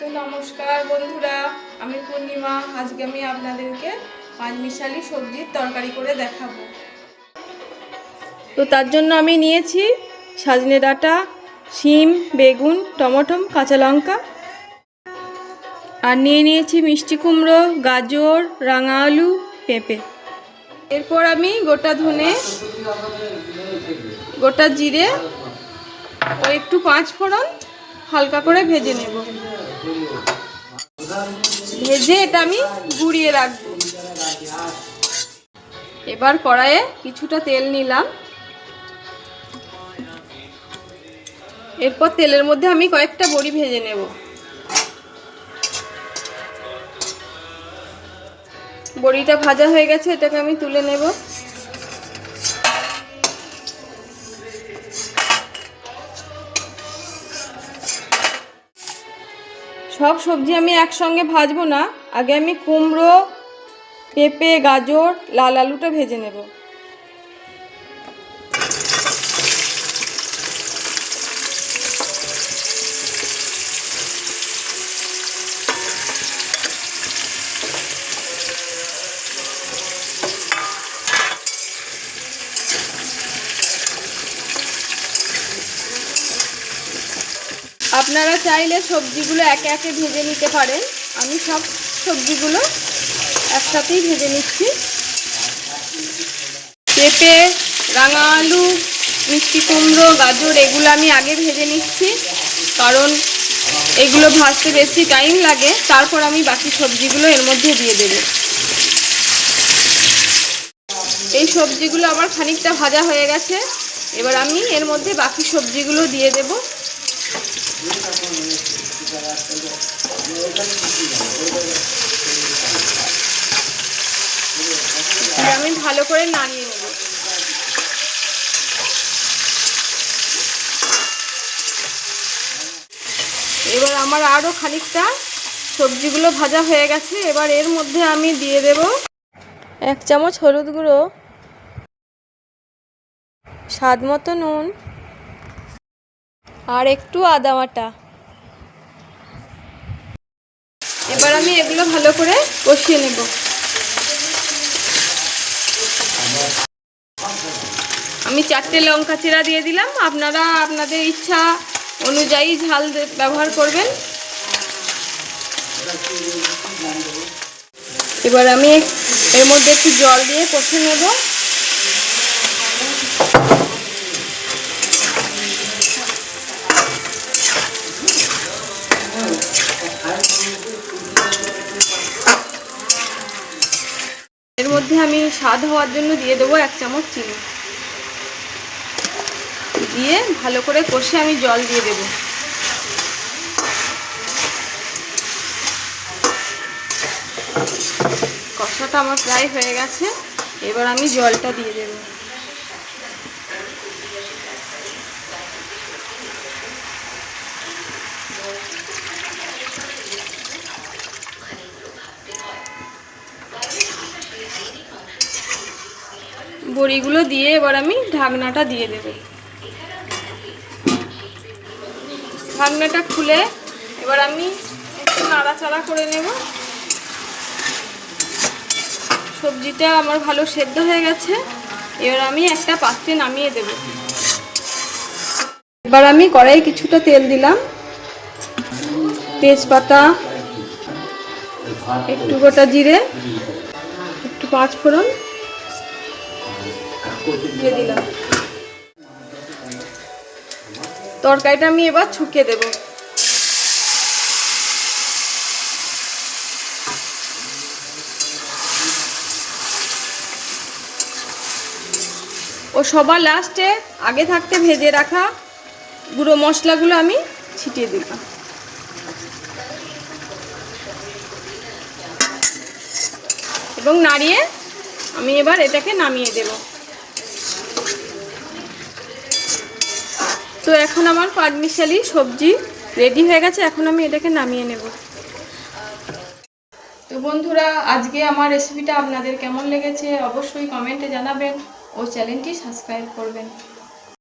তো নমস্কার বন্ধুরা, আমি পূর্ণিমা। আজকে আমি আপনাদেরকে পাঁচমিশালি সবজির তরকারি করে দেখাবো। তো তার জন্য আমি নিয়েছি সাজনে ডাঁটা, শিম, বেগুন টমেটো কাঁচা লঙ্কা। আর নিয়ে নিয়েছি মিষ্টি কুমড়ো, গাজর, রাঙা আলু, পেঁপে। এরপর আমি গোটা ধনে, গোটা জিরে ও একটু পাঁচ ফোড়ন হালকা করে ভেজে নেব। ভেজে এটা আমি গুঁড়িয়ে রাখব। এবার কড়াইয়ে কিছুটা তেল নিলাম। এরপর তেলের মধ্যে আমি কয়েকটা বড়ি ভেজে নেব। বড়িটা ভাজা হয়ে গেছে, এটাকে আমি তুলে নেব। সব সবজি আমি একসঙ্গে ভাজবো না। আগে আমি কুমড়ো, পেঁপে, গাজর, লাল আলুটা ভেজে নেব। আপনারা চাইলে সবজিগুলো একে একে ভেজে নিতে পারেন। আমি সব সবজিগুলো একসাথেই ভেজে নিচ্ছি। পেঁপে, রাঙা আলু, মিষ্টি কুমড়ো, গাজর, এগুলো আমি আগে ভেজে নিচ্ছি। কারণ এগুলো ভাজতে বেশি টাইম লাগে। তারপর আমি বাকি সবজিগুলো এর মধ্যে দিয়ে দেব। এই সবজিগুলো আমার খানিকটা ভাজা হয়ে গেছে। এবার আমি এর মধ্যে বাকি সবজিগুলো দিয়ে দেবো। আমি ভালো করে নাড়িয়ে নেব। এবার আমার আরও খানিকটা সবজিগুলো ভাজা হয়ে গেছে, এবার এর মধ্যে আমি দিয়ে দেব এক চামচ হলুদ গুঁড়ো, স্বাদ মতো নুন আর একটু আদা বাটা। এবার আমি এগুলো ভালো করে কষিয়ে নেব। আমি চারটে লঙ্কা চিরা দিয়ে দিলাম। আপনারা আপনাদের ইচ্ছা অনুযায়ী ঝাল ব্যবহার করবেন। এবার আমি এর মধ্যে একটু জল দিয়ে কষে নেব। এর মধ্যে আমি স্বাদ হওয়ার জন্য দিয়ে দেবো এক চামচ চিনি। দিয়ে ভালো করে কষে আমি জল দিয়ে দেব। কষাটা আমার প্রায় হয়ে গেছে। এবার আমি জলটা দিয়ে দেব। বড়িগুলো দিয়ে এবার আমি ঢাকনাটা দিয়ে দেবো। ঢাকনাটা খুলে এবার আমি একটু নাড়াচাড়া করে নেব। সবজিটা আমার ভালো সেদ্ধ হয়ে গেছে। এবার আমি একটা পাত্রে নামিয়ে দেব। এবার আমি কড়াই কিছুটা তেল দিলাম। তেজপাতা, একটু গোটা জিরে, একটু পাঁচ ফোড়ন দিলাম। তরকারিটা আমি এবার ছুকে দেব। ও সবার লাস্টে আগে থাকতে ভেজে রাখা গুঁড়ো মশলাগুলো আমি ছিটিয়ে দিলাম। এবং নাড়িয়ে আমি এবার এটাকে নামিয়ে দেবো। তো এখন আমার পাটমিশালি সবজি রেডি হয়ে গেছে, এখন আমি এটাকে নামিয়ে নেব। তো বন্ধুরা, আজকে আমার রেসিপিটা আপনাদের কেমন লেগেছে অবশ্যই কমেন্টে জানাবেন ও চ্যানেলটি সাবস্ক্রাইব করবেন।